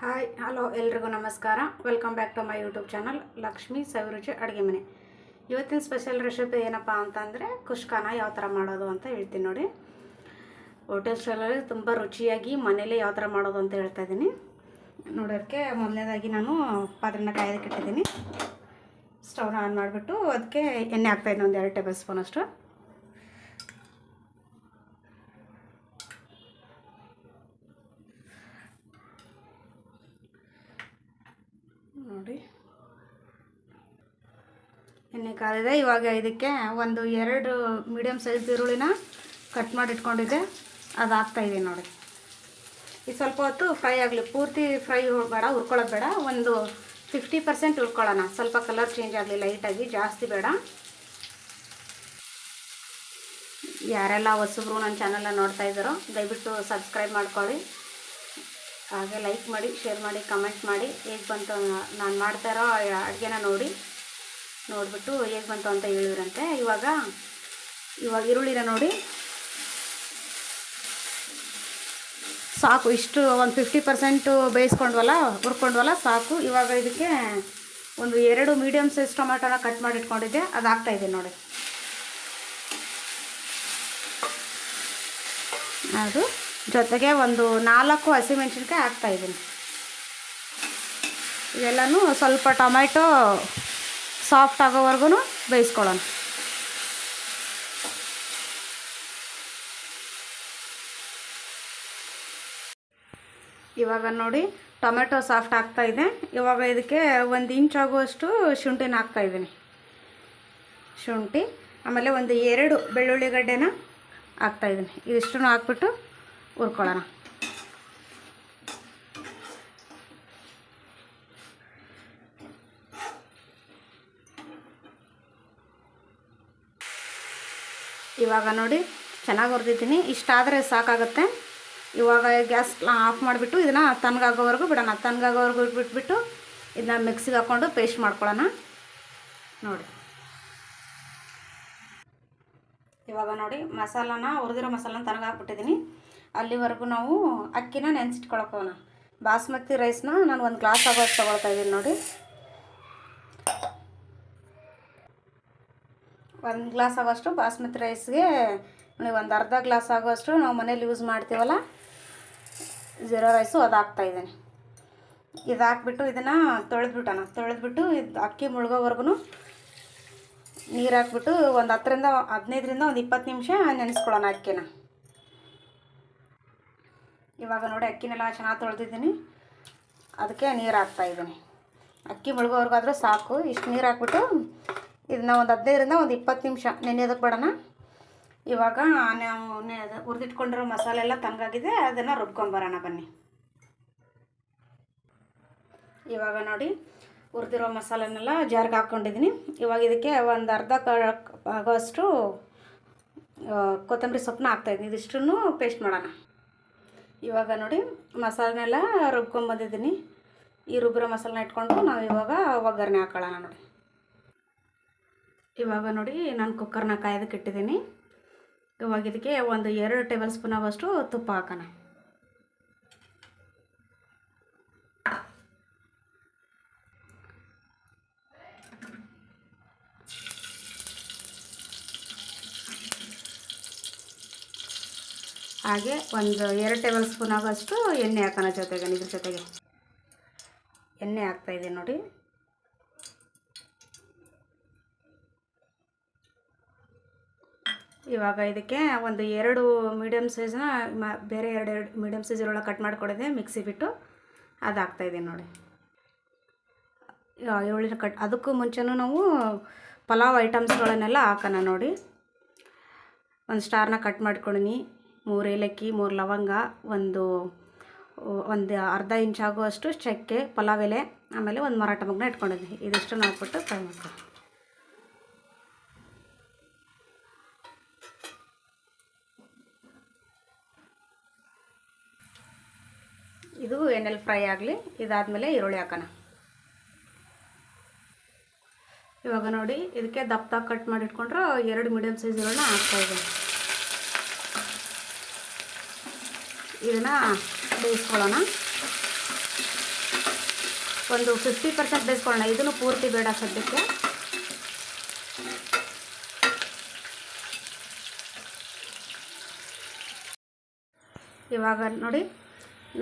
Hi, hello, ಎಲ್ರಿಗೂ ನಮಸ್ಕಾರ. Welcome back to my YouTube channel Lakshmi Saviruchi ಅಡುಗೆ ಮನೆ ಇವತ್ತಿನ ಸ್ಪೆಷಲ್ ರೆಸಿಪಿ ಏನಪ್ಪ ಅಂತಂದರೆ ಕುಷ್ಕಾನ ಯಾವ ಥರ ಮಾಡೋದು ಅಂತ ಹೇಳ್ತೀನಿ ನೋಡಿ. ಹೋಟೆಲ್ ಸ್ಟೈಲಲ್ಲಿ ತುಂಬ ರುಚಿಯಾಗಿ ಮನೇಲೇ ಯಾವ ಥರ ಮಾಡೋದು ಅಂತ ಹೇಳ್ತಾ ಇದ್ದೀನಿ. ನೋಡೋದಕ್ಕೆ ಮೊದಲನೇದಾಗಿ ನಾನು ಪಾತ್ರೆನ ಕಾಯೋದಕ್ಕೆ ಇಟ್ಟಿದ್ದೀನಿ. ಸ್ಟವ್ನ ಆನ್ ಮಾಡಿಬಿಟ್ಟು ಅದಕ್ಕೆ ಎಣ್ಣೆ ಹಾಕ್ತಾಯಿದ್ದೀನಿ ಒಂದು ಎರಡು ಟೇಬಲ್ ಸ್ಪೂನ್ ಅಷ್ಟು ನೋಡಿ ಎಣ್ಣೆ ಕಾದಿದೆ ಇವಾಗ ಇದಕ್ಕೆ ಒಂದು ಎರಡು ಮೀಡಿಯಮ್ ಸೈಜ್ ಈರುಳ್ಳಿನ ಕಟ್ ಮಾಡಿ ಇಟ್ಕೊಂಡಿದ್ದೆ ಅದು ಹಾಕ್ತಾಯಿದ್ದೀನಿ ನೋಡಿ. ಇದು ಸ್ವಲ್ಪ ಹೊತ್ತು ಫ್ರೈ ಆಗಲಿ, ಪೂರ್ತಿ ಫ್ರೈ ಬೇಡ, ಹುರ್ಕೊಳ್ಳೋದು ಬೇಡ. ಒಂದು ಫಿಫ್ಟಿ ಪರ್ಸೆಂಟ್ ಹುರ್ಕೊಳ್ಳೋಣ. ಸ್ವಲ್ಪ ಕಲರ್ ಚೇಂಜ್ ಆಗಲಿ ಲೈಟಾಗಿ ಜಾಸ್ತಿ ಬೇಡ. ಯಾರೆಲ್ಲ ಹೊಸಬ್ರು ನನ್ನ ಚಾನಲ್ನ ನೋಡ್ತಾ ಇದ್ದಾರೋ, ದಯವಿಟ್ಟು ಸಬ್ಸ್ಕ್ರೈಬ್ ಮಾಡ್ಕೊಳ್ಳಿ. ಹಾಗೆ ಲೈಕ್ ಮಾಡಿ ಶೇರ್ ಮಾಡಿ ಕಮೆಂಟ್ ಮಾಡಿ. ಹೇಗೆ ಬಂತು, ನಾನು ಮಾಡ್ತಾ ಇರೋ ಅಡುಗೆನ ನೋಡಿ. ನೋಡಿಬಿಟ್ಟು ಹೇಗೆ ಬಂತು ಅಂತ ಹೇಳಿದ್ರಂತೆ. ಇವಾಗ ಇವಾಗ ಈರುಳ್ಳಿನ ನೋಡಿ. ಸಾಕು, ಇಷ್ಟು ಒಂದು ಫಿಫ್ಟಿ ಪರ್ಸೆಂಟು ಬೇಯಿಸ್ಕೊಂಡ್ವಲ್ಲ, ಹುರ್ಕೊಂಡ್ವಲ್ಲ, ಸಾಕು. ಇವಾಗ ಇದಕ್ಕೆ ಒಂದು ಎರಡು ಮೀಡಿಯಮ್ ಸೈಜ್ ಟೊಮೆಟೊನ ಕಟ್ ಮಾಡಿ ಇಟ್ಕೊಂಡಿದ್ದೆ ಅದು ಆಗ್ತಾಯಿದೆ ನೋಡಿ. ಅದು ಜೊತೆಗೆ ಒಂದು ನಾಲ್ಕು ಹಸಿಮೆಣ್ಸಿನ್ಕಾಯಿ ಹಾಕ್ತಾಯಿದ್ದೀನಿ ಇದೆಲ್ಲನೂ ಸ್ವಲ್ಪ ಟೊಮೆಟೊ ಸಾಫ್ಟ್ ಆಗೋವರೆಗೂ ಬೇಯಿಸ್ಕೊಳ್ಳೋಣ. ಇವಾಗ ನೋಡಿ ಟೊಮೆಟೊ ಸಾಫ್ಟ್ ಆಗ್ತಾ ಇದೆ. ಇವಾಗ ಇದಕ್ಕೆ ಒಂದು ಇಂಚ್ ಆಗುವಷ್ಟು ಶುಂಠಿನ ಹಾಕ್ತಾಯಿದ್ದೀನಿ ಶುಂಠಿ, ಆಮೇಲೆ ಒಂದು ಎರಡು ಬೆಳ್ಳುಳ್ಳಿ ಗಡ್ಡೆನ ಹಾಕ್ತಾಯಿದ್ದೀನಿ ಇದಿಷ್ಟನ್ನು ಹಾಕ್ಬಿಟ್ಟು ಹುರ್ಕೊಳ್ಳೋಣ. ಇವಾಗ ನೋಡಿ, ಚೆನ್ನಾಗಿ ಹುರಿದಿದ್ದೀನಿ. ಇಷ್ಟಾದರೆ ಸಾಕಾಗುತ್ತೆ. ಇವಾಗ ಗ್ಯಾಸ್ ಆಫ್ ಮಾಡಿಬಿಟ್ಟು ಇದನ್ನು ತಣ್ಣಗಾಗೋವರೆಗೂ ಬಿಡೋಣ. ತಣ್ಣಗಾಗೋವರೆಗೂ ಬಿಟ್ಬಿಟ್ಟು ಇದನ್ನ ಮಿಕ್ಸಿಗೆ ಹಾಕ್ಕೊಂಡು ಪೇಸ್ಟ್ ಮಾಡ್ಕೊಳ್ಳೋಣ. ನೋಡಿ. ಇವಾಗ ನೋಡಿ, ಮಸಾಲಾನ, ಹುರಿದಿರೋ ಮಸಾಲಾನ ತನಗಾಕ್ಬಿಟ್ಟಿದ್ದೀನಿ ಅಲ್ಲಿವರೆಗೂ ನಾವು ಅಕ್ಕಿನ ನೆನೆಸಿಟ್ಕೊಳಕೋಣ ಬಾಸ್ಮತಿ ರೈಸ್ನ ನಾನು ಒಂದು ಗ್ಲಾಸ್ ಆಗೋಷ್ಟು ತೊಗೊಳ್ತಾ ಇದ್ದೀನಿ ನೋಡಿ. ಒಂದು ಗ್ಲಾಸ್ ಆಗೋಷ್ಟು ಬಾಸ್ಮತಿ ರೈಸ್ಗೆ ನೀವು ಒಂದು ಅರ್ಧ ಗ್ಲಾಸ್ ಆಗೋಷ್ಟು ನಾವು ಮನೇಲಿ ಯೂಸ್ ಮಾಡ್ತೀವಲ್ಲ, ಜೀರಾ ರೈಸು ಅದು ಹಾಕ್ತಾಯಿದ್ದೀನಿ ಇದು ಹಾಕ್ಬಿಟ್ಟು ಇದನ್ನು ತೊಳೆದ್ಬಿಟ್ಟಣ. ತೊಳೆದ್ಬಿಟ್ಟು ಇದು ಅಕ್ಕಿ ಮುಳುಗೋವರೆಗೂ ನೀರು ಹಾಕ್ಬಿಟ್ಟು ಒಂದು ಹತ್ತರಿಂದ ಹದಿನೈದರಿಂದ ಒಂದು ಇಪ್ಪತ್ತು ನಿಮಿಷ ನೆನೆಸ್ಕೊಳ್ಳೋಣ ಅಕ್ಕಿನ. ಇವಾಗ ನೋಡಿ ಅಕ್ಕಿನೆಲ್ಲ ಚೆನ್ನಾಗಿ ತೊಳೆದಿದ್ದೀನಿ. ಅದಕ್ಕೆ ನೀರು ಹಾಕ್ತಾಯಿದ್ದೀನಿ ಅಕ್ಕಿ ಮುಳುಗೋವರೆಗಾದರೂ ಸಾಕು. ಇಷ್ಟು ನೀರು ಹಾಕ್ಬಿಟ್ಟು ಇದನ್ನ ಒಂದು ಹದಿನೈದರಿಂದ ಒಂದು ಇಪ್ಪತ್ತು ನಿಮಿಷ ನೆನೆಯೋದಕ್ಕೆ ಬಿಡೋಣ ಇವಾಗ ನಾವು ಹುರಿದಿಟ್ಕೊಂಡಿರೋ ಮಸಾಲೆ ಎಲ್ಲ ತಂಗಾಗಿದೆ ಅದನ್ನು ರುಬ್ಕೊಂಬರೋಣ ಬನ್ನಿ. ಇವಾಗ ನೋಡಿ, ಹುರಿದಿರೋ ಮಸಾಲೆನೆಲ್ಲ ಜಾರ್ಗೆ ಹಾಕ್ಕೊಂಡಿದ್ದೀನಿ ಇವಾಗ ಇದಕ್ಕೆ ಒಂದು ಅರ್ಧ ಆಗೋಷ್ಟು ಕೊತ್ತಂಬರಿ ಸೊಪ್ಪನ್ನ ಹಾಕ್ತಾಯಿದ್ದೀನಿ ಇದಿಷ್ಟನ್ನು ಪೇಸ್ಟ್ ಮಾಡೋಣ. ಇವಾಗ ನೋಡಿ, ಮಸಾಲೆನೆಲ್ಲ ರುಬ್ಕೊಂಬಂದಿದ್ದೀನಿ ಈ ರುಬ್ಬಿರೋ ಮಸಾಲೆನ ಇಟ್ಕೊಂಡು ನಾವು ಇವಾಗ ಒಗ್ಗರಣೆ ಹಾಕೊಳ್ಳೋಣ ನೋಡಿ. ಇವಾಗ ನೋಡಿ ನಾನು ಕುಕ್ಕರ್ನ ಕಾಯೋದಕ್ಕೆ ಇಟ್ಟಿದ್ದೀನಿ ಇವಾಗ ಇದಕ್ಕೆ ಒಂದು ಎರಡು ಟೇಬಲ್ ಸ್ಪೂನ್ ಆಗುವಷ್ಟು ತುಪ್ಪ ಹಾಕೋಣ. ಹಾಗೆ ಒಂದು ಎರಡು ಟೇಬಲ್ ಸ್ಪೂನ್ ಆಗೋಷ್ಟು ಎಣ್ಣೆ ಹಾಕೋಣ ಜೊತೆಗೆ, ಇದ್ರ ಜೊತೆಗೆ. ಎಣ್ಣೆ ಹಾಕ್ತಾಯಿದ್ದೀನಿ ನೋಡಿ. ಇವಾಗ ಇದಕ್ಕೆ ಒಂದು ಎರಡು ಮೀಡಿಯಮ್ ಸೈಜ್ನ ಮ, ಬೇರೆ ಎರಡು ಎರಡು ಮೀಡಿಯಮ್ ಸೈಜ್ ಒಳಗೆ ಕಟ್ ಮಾಡಿಕೊಡಿದೆ ಮಿಕ್ಸಿ ಬಿಟ್ಟು ಅದು ಹಾಕ್ತಾಯಿದ್ದೀನಿ ನೋಡಿ. ಈರುಳ್ಳಿನ ಕಟ್ ಅದಕ್ಕೂ ಮುಂಚೆನೂ ನಾವು ಪಲಾವ್ ಐಟಮ್ಸ್ಗಳನ್ನೆಲ್ಲ ಹಾಕೋಣ ನೋಡಿ. ಒಂದು ಸ್ಟಾರ್ನ ಕಟ್ ಮಾಡ್ಕೊಂಡಿನಿ ಮೂರು ಏಲಕ್ಕಿ, ಮೂರು ಲವಂಗ, ಒಂದು ಒಂದು ಅರ್ಧ ಇಂಚ್ ಆಗುವಷ್ಟು ಚಕ್ಕೆ, ಪಲಾವ್ ಎಲೆ, ಆಮೇಲೆ ಒಂದು ಮರಾಠ ಮಗ್ನ ಇಟ್ಕೊಂಡಿದ್ದೀನಿ ಇದಿಷ್ಟನ್ನು ಹಾಕ್ಬಿಟ್ಟು ಫ್ರೈ ಮಾಡ್ತೀನಿ. ಇದು ಎಣ್ಣೆಲಿ ಫ್ರೈ ಆಗಲಿ, ಇದಾದಮೇಲೆ ಈರುಳ್ಳಿ ಹಾಕೋಣ. ಇವಾಗ ನೋಡಿ, ಇದಕ್ಕೆ ದಪ್ಪ ಕಟ್ ಮಾಡಿ ಇಟ್ಕೊಂಡ್ರೆ ಎರಡು ಮೀಡಿಯಮ್ ಸೈಜ್ ಈರುಳ್ಳಿನ ಹಾಕ್ತಾಯಿದ್ದೀನಿ ಇದನ್ನು ಬೇಯಿಸ್ಕೊಳ್ಳೋಣ. ಒಂದು ಫಿಫ್ಟಿ ಪರ್ಸೆಂಟ್ ಬೇಯಿಸ್ಕೊಳ್ಳೋಣ. ಇದನ್ನು ಪೂರ್ತಿ ಬೇಡ ಸದ್ಯಕ್ಕೆ. ಇವಾಗ ನೋಡಿ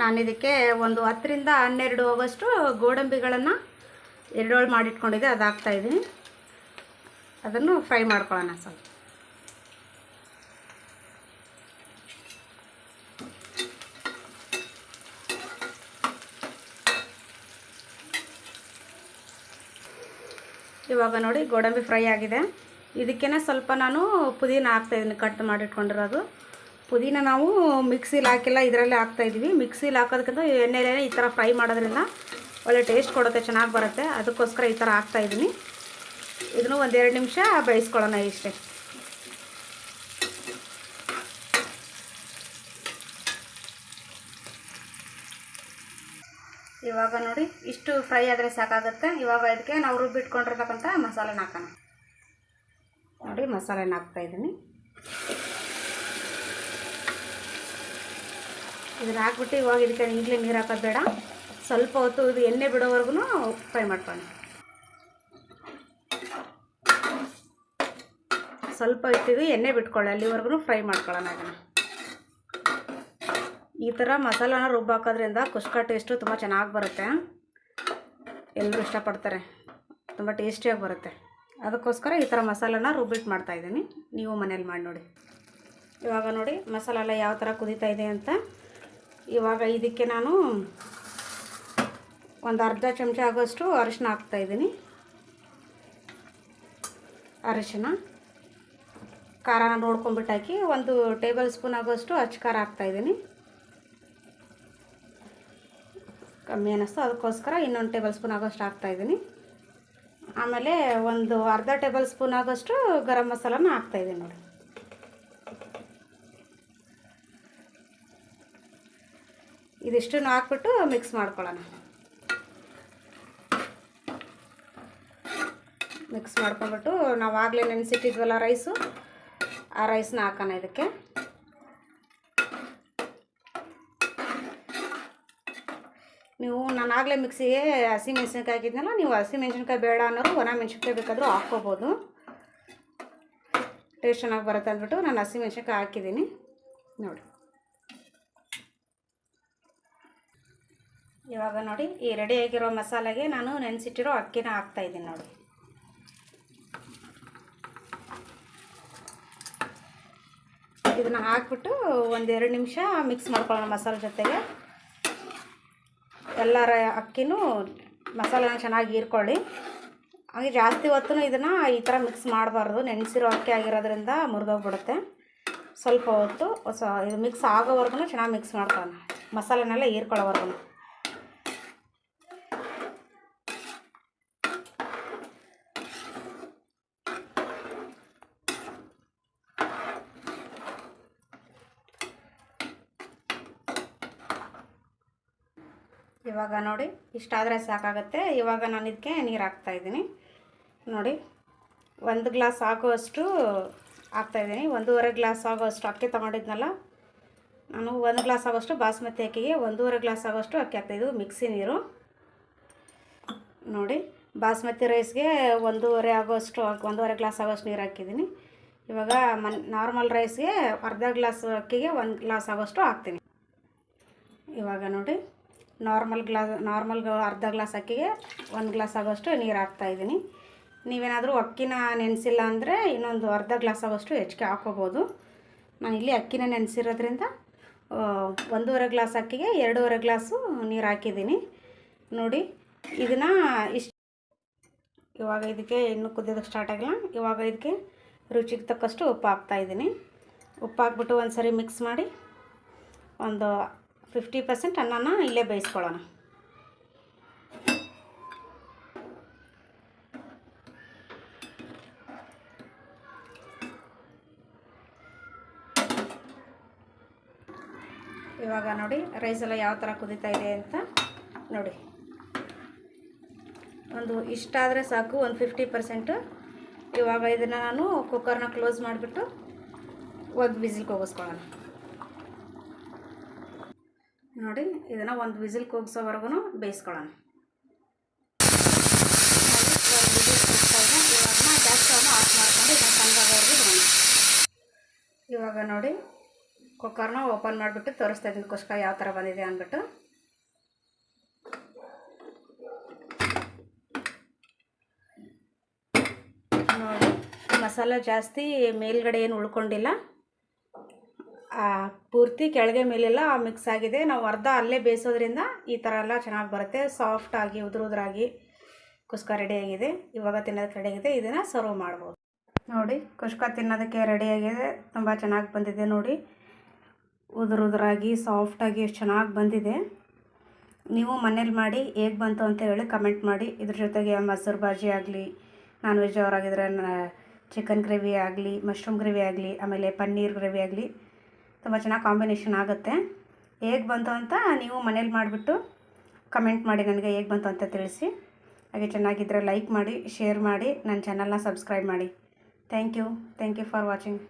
ನಾನು ಇದಕ್ಕೆ ಒಂದು ಹತ್ತರಿಂದ ಹನ್ನೆರಡು ಹೋಗೋಷ್ಟು ಗೋಡಂಬಿಗಳನ್ನು ಎರಡೋಳು ಮಾಡಿಟ್ಕೊಂಡಿದ್ದೆ, ಅದು ಹಾಕ್ತಾಯಿದ್ದೀನಿ ಅದನ್ನು ಫ್ರೈ ಮಾಡ್ಕೊಳ್ಳೋಣ ಸ್ವಲ್ಪ. ಇವಾಗ ನೋಡಿ ಗೋಡಂಬಿ ಫ್ರೈ ಆಗಿದೆ. ಇದಕ್ಕೇ ಸ್ವಲ್ಪ ನಾನು ಪುದೀನ ಹಾಕ್ತಾಯಿದ್ದೀನಿ ಕಟ್ ಮಾಡಿಟ್ಕೊಂಡಿರೋದು. ಪುದೀನ ನಾವು ಮಿಕ್ಸಿಲಿ ಹಾಕಿಲ್ಲ, ಇದರಲ್ಲೇ ಹಾಕ್ತಾಯಿದ್ವಿ ಮಿಕ್ಸಿಲಿ ಹಾಕೋದಕ್ಕಿಂತ ಎಣ್ಣೆಲೇ ಈ ಥರ ಫ್ರೈ ಮಾಡೋದ್ರಿಂದ ಒಳ್ಳೆ ಟೇಸ್ಟ್ ಕೊಡುತ್ತೆ, ಚೆನ್ನಾಗಿ ಬರುತ್ತೆ. ಅದಕ್ಕೋಸ್ಕರ ಈ ಥರ ಹಾಕ್ತಾಯಿದ್ದೀನಿ ಇದನ್ನು ಒಂದೆರಡು ನಿಮಿಷ ಬೇಯಿಸ್ಕೊಳ್ಳೋಣ ಇಷ್ಟೇ. ಇವಾಗ ನೋಡಿ, ಇಷ್ಟು ಫ್ರೈ ಆದರೆ ಸಾಕಾಗುತ್ತೆ. ಇವಾಗ ಇದಕ್ಕೆ ನಾವು ರುಬ್ಬಿಟ್ಕೊಂಡಿರ್ತಕ್ಕಂಥ ಮಸಾಲೆನ ಹಾಕೋಣ. ನೋಡಿ, ಮಸಾಲೆನ ಹಾಕ್ತಾಯಿದ್ದೀನಿ ಇದನ್ನ ಹಾಕ್ಬಿಟ್ಟು ಇವಾಗ ಇದಕ್ಕೆ ಈಗಲೇ ನೀರು ಹಾಕೋದು ಬೇಡ. ಸ್ವಲ್ಪ ಹೊತ್ತು ಇದು ಎಣ್ಣೆ ಬಿಡೋವರೆಗೂ ಫ್ರೈ ಮಾಡ್ಕೊಳ್ಳಿ ಸ್ವಲ್ಪ ಇಟ್ಟಿದ್ದು ಎಣ್ಣೆ ಬಿಟ್ಕೊಳ್ಳಿ, ಅಲ್ಲಿವರೆಗೂ ಫ್ರೈ ಮಾಡ್ಕೊಳ್ಳೋಣ ಇದನ್ನು. ಈ ಥರ ಮಸಾಲಾನ ರುಬ್ಬ ಹಾಕೋದ್ರಿಂದ ಕುಷ್ಕ ಟೇಸ್ಟು ತುಂಬ ಚೆನ್ನಾಗಿ ಬರುತ್ತೆ. ಎಲ್ಲರೂ ಇಷ್ಟಪಡ್ತಾರೆ. ತುಂಬ ಟೇಸ್ಟಿಯಾಗಿ ಬರುತ್ತೆ. ಅದಕ್ಕೋಸ್ಕರ ಈ ಥರ ಮಸಾಲಾನ ರುಬ್ಬಿಟ್ಟು ಮಾಡ್ತಾಯಿದ್ದೀನಿ ನೀವು ಮನೇಲಿ ಮಾಡಿ ನೋಡಿ. ಇವಾಗ ನೋಡಿ ಮಸಾಲೆಲ್ಲ ಯಾವ ಥರ ಕುದೀತಾ ಇದೆ ಅಂತ. ಇವಾಗ ಇದಕ್ಕೆ ನಾನು ಒಂದು ಅರ್ಧ ಚಮಚ ಆಗೋಷ್ಟು ಅರಿಶಿನ ಹಾಕ್ತಾಯಿದ್ದೀನಿ ಅರಿಶಿನ. ಖಾರನ ನೋಡ್ಕೊಂಬಿಟ್ಟು ಹಾಕಿ ಒಂದು ಟೇಬಲ್ ಸ್ಪೂನ್ ಆಗೋಷ್ಟು ಅಚ್ಚ ಖಾರ ಹಾಕ್ತಾಯಿದ್ದೀನಿ ಕಮ್ಮಿ ಅನ್ನಿಸ್ತು, ಅದಕ್ಕೋಸ್ಕರ ಇನ್ನೊಂದು ಟೇಬಲ್ ಸ್ಪೂನ್ ಆಗೋಷ್ಟು ಹಾಕ್ತಾಯಿದ್ದೀನಿ ಆಮೇಲೆ ಒಂದು ಅರ್ಧ ಟೇಬಲ್ ಸ್ಪೂನ್ ಆಗೋಷ್ಟು ಗರಂ ಮಸಾಲನ ಹಾಕ್ತಾಯಿದ್ದೀನಿ ನೋಡಿ. ಇದಿಷ್ಟನ್ನು ಹಾಕ್ಬಿಟ್ಟು ಮಿಕ್ಸ್ ಮಾಡ್ಕೊಳ್ಳೋಣ. ಮಿಕ್ಸ್ ಮಾಡ್ಕೊಂಡ್ಬಿಟ್ಟು ನಾವು ಆಗಲೇ ನೆನೆಸಿಟ್ಟಿದ್ವಲ್ಲ ರೈಸು ಆ ರೈಸ್ನ ಹಾಕೋಣ ಇದಕ್ಕೆ. ನೀವು ನಾನು ಆಗಲೇ ಮಿಕ್ಸಿಗೆ ಹಸಿ ಮೆಣಸಿನ್ಕಾಯಿ ಹಾಕಿದ್ನಲ್ಲ, ನೀವು ಹಸಿ ಮೆಣಸಿನ್ಕಾಯಿ ಬೇಡ ಅನ್ನೋರು ಒಣ ಮೆಣಸಿನ್ಕಾಯಿ ಬೇಕಾದರೂ ಹಾಕ್ಕೋಬೋದು. ಟೇಸ್ಟ್ ಚೆನ್ನಾಗಿ ಬರುತ್ತೆ ಅಂದ್ಬಿಟ್ಟು ನಾನು ಹಸಿ ಮೆಣಸಿನ್ಕಾಯಿ ಹಾಕಿದ್ದೀನಿ. ನೋಡಿ. ಇವಾಗ ನೋಡಿ, ಈ ರೆಡಿಯಾಗಿರೋ ಮಸಾಲೆಗೆ ನಾನು ನೆನೆಸಿಟ್ಟಿರೋ ಅಕ್ಕಿನ ಹಾಕ್ತಾಯಿದ್ದೀನಿ ನೋಡಿ. ಇದನ್ನು ಹಾಕ್ಬಿಟ್ಟು ಒಂದೆರಡು ನಿಮಿಷ ಮಿಕ್ಸ್ ಮಾಡ್ಕೊಳ್ಳೋಣ ಮಸಾಲೆ ಜೊತೆಗೆ. ಎಲ್ಲರ ಅಕ್ಕಿನೂ ಮಸಾಲೆನ ಚೆನ್ನಾಗಿ ಹೀರ್ಕೊಳ್ಳಿ. ಹಾಗೆ ಜಾಸ್ತಿ ಹೊತ್ತು ಇದನ್ನು ಈ ಥರ ಮಿಕ್ಸ್ ಮಾಡಬಾರ್ದು. ನೆನೆಸಿರೋ ಅಕ್ಕಿ ಆಗಿರೋದ್ರಿಂದ ಮುರಿದೋಗ್ಬಿಡುತ್ತೆ. ಸ್ವಲ್ಪ ಹೊತ್ತು ಹೊಸ ಇದು ಮಿಕ್ಸ್ ಆಗೋವರೆಗೂ ಚೆನ್ನಾಗಿ ಮಿಕ್ಸ್ ಮಾಡ್ಕೊಳ್ಳೋಣ. ಮಸಾಲೆನೆಲ್ಲ ಹೀರ್ಕೊಳ್ಳೋವರೆಗೂ ಇವಾಗ ನೋಡಿ ಇಷ್ಟಾದರೆ ಸಾಕಾಗುತ್ತೆ. ಇವಾಗ ನಾನು ಇದಕ್ಕೆ ನೀರು ಹಾಕ್ತಾಯಿದ್ದೀನಿ ನೋಡಿ, ಒಂದು ಗ್ಲಾಸ್ ಆಗುವಷ್ಟು ಹಾಕ್ತಾಯಿದ್ದೀನಿ ಒಂದೂವರೆ ಗ್ಲಾಸ್ ಆಗುವಷ್ಟು ಅಕ್ಕಿ ತೊಗೊಂಡಿದ್ನಲ್ಲ, ನಾನು ಒಂದು ಗ್ಲಾಸ್ ಆಗೋಷ್ಟು ಬಾಸ್ಮತಿ ಅಕ್ಕಿಗೆ, ಒಂದೂವರೆ ಗ್ಲಾಸ್ ಆಗೋಷ್ಟು ಅಕ್ಕಿ ಹಾಕ್ತಾಯಿದ್ದು ಮಿಕ್ಸಿ ನೀರು. ನೋಡಿ, ಬಾಸ್ಮತಿ ರೈಸ್ಗೆ ಒಂದೂವರೆ ಆಗೋಷ್ಟು ಒಂದೂವರೆ ಗ್ಲಾಸ್ ಆಗೋಷ್ಟು ನೀರು ಹಾಕಿದ್ದೀನಿ. ಇವಾಗ ಮನ್, ನಾರ್ಮಲ್ ರೈಸ್ಗೆ ಅರ್ಧ ಗ್ಲಾಸ್ ಅಕ್ಕಿಗೆ ಒಂದು ಗ್ಲಾಸ್ ಆಗೋಷ್ಟು ಹಾಕ್ತೀನಿ. ಇವಾಗ ನೋಡಿ ನಾರ್ಮಲ್ ಗ್ಲಾಸ್, ನಾರ್ಮಲ್ ಅರ್ಧ ಗ್ಲಾಸ್ ಅಕ್ಕಿಗೆ ಒಂದು ಗ್ಲಾಸ್ ಆಗೋಷ್ಟು ನೀರು ಹಾಕ್ತಾಯಿದ್ದೀನಿ ನೀವೇನಾದರೂ ಅಕ್ಕಿನ ನೆನೆಸಿಲ್ಲ ಅಂದರೆ ಇನ್ನೊಂದು ಅರ್ಧ ಗ್ಲಾಸ್ ಆಗೋಷ್ಟು ಹೆಚ್ಚಿಗೆ ಹಾಕ್ಕೋಬೋದು ನಾನು ಇಲ್ಲಿ ಅಕ್ಕಿನ ನೆನೆಸಿರೋದ್ರಿಂದ ಒಂದೂವರೆ ಗ್ಲಾಸ್ ಅಕ್ಕಿಗೆ ಎರಡೂವರೆ ಗ್ಲಾಸು ನೀರು ಹಾಕಿದ್ದೀನಿ ನೋಡಿ, ಇದನ್ನು ಇಷ್ಟು ಇವಾಗ ಇದಕ್ಕೆ ಇನ್ನೂ ಕುದಿಯೋದಕ್ಕೆ ಸ್ಟಾರ್ಟ್ ಆಗಿಲ್ಲ. ಇವಾಗ ಇದಕ್ಕೆ ರುಚಿಗೆ ತಕ್ಕಷ್ಟು ಉಪ್ಪು ಹಾಕ್ತಾಯಿದ್ದೀನಿ ಉಪ್ಪು ಹಾಕ್ಬಿಟ್ಟು ಒಂದು ಸರಿ ಮಿಕ್ಸ್ ಮಾಡಿ ಒಂದು ಫಿಫ್ಟಿ ಪರ್ಸೆಂಟ್ ಅನ್ನನ ಇಲ್ಲೇ ಬೇಯಿಸ್ಕೊಳ್ಳೋಣ. ಇವಾಗ ನೋಡಿ ರೈಸ್ ಎಲ್ಲ ಯಾವ ಥರ ಕುದೀತಾ ಇದೆ ಅಂತ ನೋಡಿ. ಒಂದು ಇಷ್ಟಾದರೆ ಸಾಕು, ಒಂದು ಫಿಫ್ಟಿ ಪರ್ಸೆಂಟು ಇವಾಗ ಇದನ್ನು ನಾನು ಕುಕ್ಕರ್ನ ಕ್ಲೋಸ್ ಮಾಡಿಬಿಟ್ಟು ಒಂದು ವಿಸಿಲ್ ಕೂಗಿಸ್ಕೊಳ್ಳೋಣ. ನೋಡಿ, ಇದನ್ನು ಒಂದು ವಿಸಿಲ್ ಕೂಗಿಸೋವರೆಗೂ ಬೇಯಿಸ್ಕೊಳ್ಳೋಣ. ಇವಾಗ ಜಾಸ್ತಿ ಆಫ್ ಮಾಡ್ಕೊಂಡು ಇವಾಗ ನೋಡಿ, ಕುಕ್ಕರ್ನ ಓಪನ್ ಮಾಡಿಬಿಟ್ಟು ತೋರಿಸ್ತಾ ಇದ್ದೀನಿ ಕುಷ್ಕ ಯಾವ ಥರ ಬಂದಿದೆ ಅಂದ್ಬಿಟ್ಟು. ನೋಡಿ, ಮಸಾಲೆ ಜಾಸ್ತಿ ಮೇಲ್ಗಡೆ ಏನು ಉಳ್ಕೊಂಡಿಲ್ಲ. ಪೂರ್ತಿ ಕೆಳಗೆ ಮೇಲೆಲ್ಲ ಮಿಕ್ಸ್ ಆಗಿದೆ. ನಾವು ಅರ್ಧ ಅಲ್ಲೇ ಬೇಯಿಸೋದ್ರಿಂದ ಈ ಥರ ಎಲ್ಲ ಚೆನ್ನಾಗಿ ಬರುತ್ತೆ. ಸಾಫ್ಟಾಗಿ ಉದುರು ಕುಷ್ಕ ರೆಡಿಯಾಗಿದೆ ಇವಾಗ ತಿನ್ನೋದಕ್ಕೆ ರೆಡಿಯಾಗಿದೆ ಇದನ್ನು ಸರ್ವ್ ಮಾಡ್ಬೋದು. ನೋಡಿ, ಕುಷ್ಕ ತಿನ್ನೋದಕ್ಕೆ ರೆಡಿಯಾಗಿದೆ ತುಂಬ ಚೆನ್ನಾಗಿ ಬಂದಿದೆ ನೋಡಿ. ಉದುರು ಉದುರಾಗಿ ಸಾಫ್ಟಾಗಿ ಎಷ್ಟು ಚೆನ್ನಾಗಿ ಬಂದಿದೆ. ನೀವು ಮನೇಲಿ ಮಾಡಿ ಹೇಗೆ ಬಂತು ಅಂತ ಹೇಳಿ ಕಮೆಂಟ್ ಮಾಡಿ. ಇದ್ರ ಜೊತೆಗೆ ಮೊಸರು ಬಾಜಿ ಆಗಲಿ ನಾನ್ ವೆಜ್ ಅವರಾಗಿದ್ರೆ ಚಿಕನ್ ಗ್ರೇವಿ ಆಗಲಿ ಮಶ್ರೂಮ್ ಗ್ರೇವಿ ಆಗಲಿ, ಆಮೇಲೆ ಪನ್ನೀರ್ ಗ್ರೇವಿ ಆಗಲಿ ತುಂಬ ಚೆನ್ನಾಗಿ ಕಾಂಬಿನೇಷನ್ ಆಗುತ್ತೆ. ಹೇಗೆ ಬಂತು ಅಂತ ನೀವು ಮನೇಲಿ ಮಾಡಿಬಿಟ್ಟು ಕಮೆಂಟ್ ಮಾಡಿ ನನಗೆ ಹೇಗೆ ಬಂತು ಅಂತ ತಿಳಿಸಿ. ಹಾಗೆ ಚೆನ್ನಾಗಿದ್ದರೆ ಲೈಕ್ ಮಾಡಿ ಶೇರ್ ಮಾಡಿ ನನ್ನ ಚಾನಲ್ನ ಸಬ್ಸ್ಕ್ರೈಬ್ ಮಾಡಿ. Thank you thank you for watching